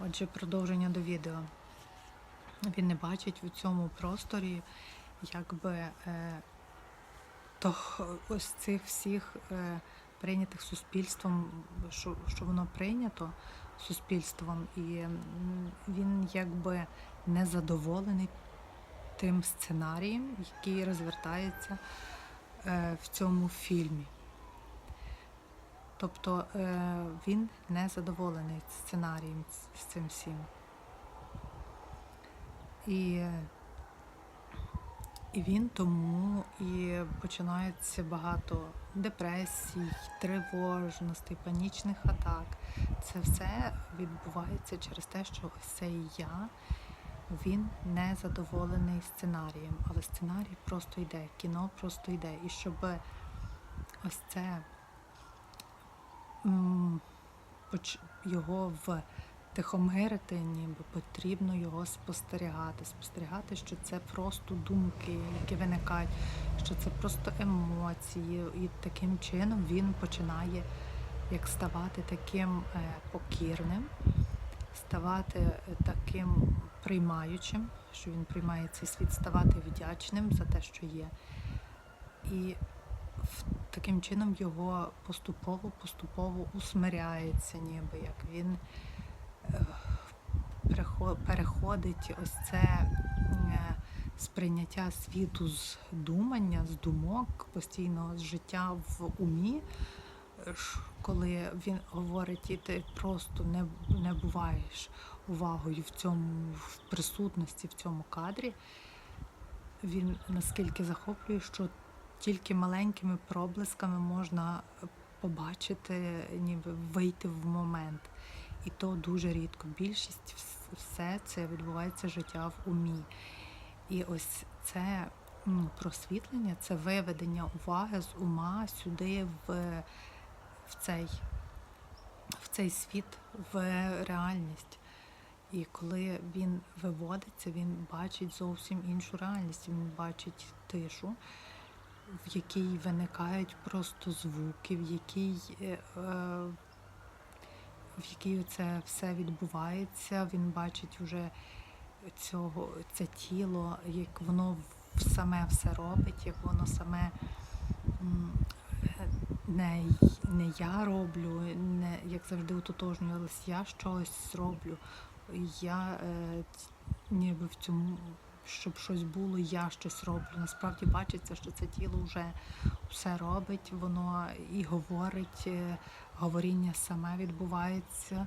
Отже, продовження до відео. Він не бачить в цьому просторі, якби е, то ось цих всіх е, прийнятих суспільством, що, що воно прийнято суспільством, і він якби не задоволений тим сценарієм, який розвертається е, в цьому фільмі. Тобто е, він не задоволений сценарієм з цим всім. І, і він тому і починається багато депресій, тривожностей, панічних атак. Це все відбувається через те, що ось цей я він не задоволений сценарієм, але сценарій просто йде, кіно просто йде. І щоб ось це його втихомирити, ніби потрібно його спостерігати. Спостерігати, що це просто думки, які виникають, що це просто емоції. І таким чином він починає як ставати таким е, покірним, ставати е, таким приймаючим, що він приймає цей світ, ставати вдячним за те, що є. І в- таким чином його поступово-поступово усмиряється, ніби як він е, переходить ось це е, сприйняття світу з думання, з думок, постійно з життя в умі. е, Коли він говорить, і ти просто не, не буваєш увагою в цьому в присутності в цьому кадрі, він наскільки захоплює, що тільки маленькими проблисками можна побачити, ніби вийти в момент. І то дуже рідко. Більшість все це відбувається життя в умі. І ось це ну, просвітлення, це виведення уваги з ума сюди в, в, цей, в цей світ, в реальність. І коли він виводиться, він бачить зовсім іншу реальність. Він бачить тишу, в якій виникають просто звуки, в якій, е, е, в якій це все відбувається. Він бачить вже цього, це тіло, як воно саме все робить, як воно саме не, не я роблю, не як завжди ототожнювалась, я щось роблю. Я е, ніби в цьому, щоб щось було, я щось роблю. Насправді бачиться, що це тіло вже все робить, воно і говорить, е, говоріння саме відбувається.